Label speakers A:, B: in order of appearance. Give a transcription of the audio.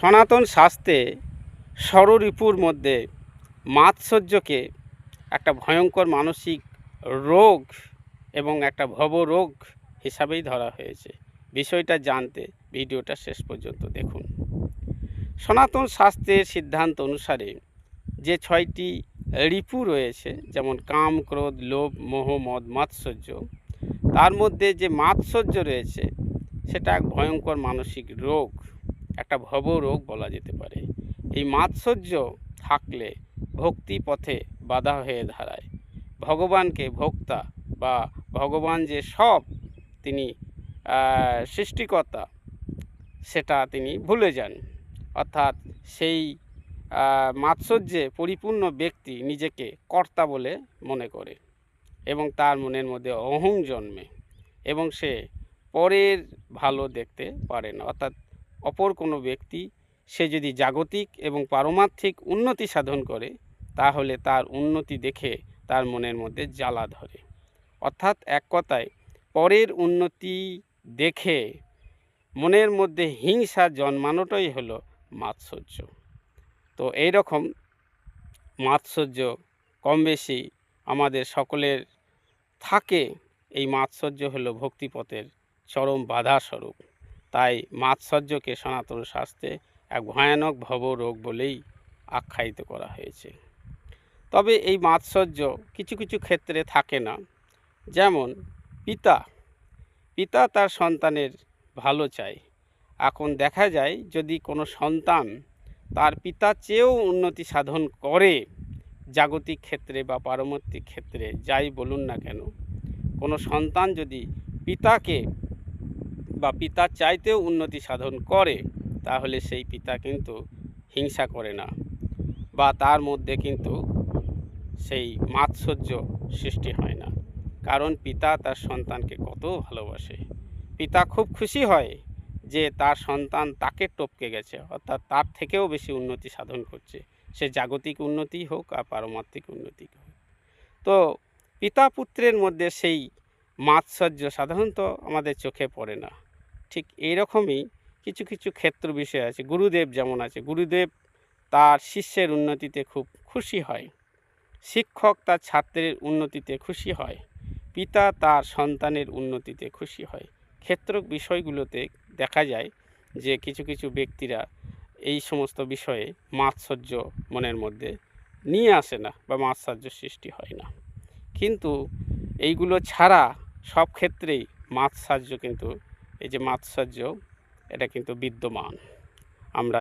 A: সনাতন শাস্ত্রে ষড়রিপুর মধ্যে মাৎসর্যকে একটা ভয়ঙ্কর মানসিক রোগ এবং একটা ভব রোগ হিসাবেই ধরা হয়েছে। বিষয়টা জানতে ভিডিওটা শেষ পর্যন্ত দেখুন। সনাতন শাস্ত্রের সিদ্ধান্ত অনুসারে যে ছয়টি রিপু রয়েছে, যেমন কাম, ক্রোধ, লোভ, মোহ, মদ, মাৎসর্য, তার মধ্যে যে মাৎসর্য রয়েছে, সেটা এক ভয়ঙ্কর মানসিক রোগ। একটা ভব রোগ বলা যেতে পারে। এই মাৎসর্য থাকলে ভক্তি পথে বাধা হয়ে দাঁড়ায়। ভগবানকে ভোক্তা বা ভগবান যে সব তিনি সৃষ্টিকর্তা, সেটা তিনি ভুলে যান। অর্থাৎ সেই মাৎসর্যে পরিপূর্ণ ব্যক্তি নিজেকে কর্তা বলে মনে করে এবং তার মনের মধ্যে অহং জন্মে এবং সে পরের ভালো দেখতে পারে না। অর্থাৎ অপর কোনো ব্যক্তি, সে যদি জাগতিক এবং পারমার্থিক উন্নতি সাধন করে, তাহলে তার উন্নতি দেখে তার মনের মধ্যে জ্বালা ধরে। অর্থাৎ এক কথায়, পরের উন্নতি দেখে মনের মধ্যে হিংসা জন্মানোটাই হলো মাৎসর্য। তো এই রকম মাৎসর্য কম বেশি আমাদের সকলের থাকে, এই মাৎসর্য হলো ভক্তিপথের চরম বাধা স্বরূপ তাই মাৎসর্যকে সনাতন শাস্ত্রে এক ভয়ানক ভব রোগ বলেই আখ্যায়িত করা হয়েছে। তবে এই মাৎসর্য কিছু কিছু ক্ষেত্রে থাকে না। যেমন, পিতা। পিতা তার সন্তানের ভালো চায়। এখন দেখা যায়, যদি কোনো সন্তান তার পিতার চেয়েও উন্নতি সাধন করে, জাগতিক ক্ষেত্রে বা পারমার্থিক ক্ষেত্রে, যাই বলুন না কেন, কোনো সন্তান যদি পিতাকে বা পিতার চাইতেও উন্নতি সাধন করে, তাহলে সেই পিতা কিন্তু হিংসা করে না বা তার মধ্যে কিন্তু সেই মাৎসর্য সৃষ্টি হয় না। কারণ পিতা তার সন্তানকে কত ভালোবাসে। পিতা খুব খুশি হয় যে তার সন্তান তাকে টপকে গেছে, অর্থাৎ তার থেকেও বেশি উন্নতি সাধন করছে। সে জাগতিক উন্নতি হোক আর পারমার্থিক উন্নতি হোক। তো পিতা পুত্রের মধ্যে সেই মাৎসর্য সাধারণত আমাদের চোখে পড়ে না। ঠিক এইরকমই কিছু কিছু ক্ষেত্র বিষয় আছে। গুরুদেব যেমন আছে, গুরুদেব তার শিষ্যের উন্নতিতে খুব খুশি হয়, শিক্ষক তার ছাত্রের উন্নতিতে খুশি হয়, পিতা তার সন্তানের উন্নতিতে খুশি হয়। ক্ষেত্র বিষয়গুলোতে দেখা যায় যে কিছু কিছু ব্যক্তিরা এই সমস্ত বিষয়ে মাৎসর্য মনের মধ্যে নিয়ে আসে না বা মাৎসর্য সৃষ্টি হয় না। কিন্তু এইগুলো ছাড়া সব ক্ষেত্রেই মাৎসর্য কিন্তু এই যে মাৎসর্য এটা কিন্তু বিদ্যমান। আমরা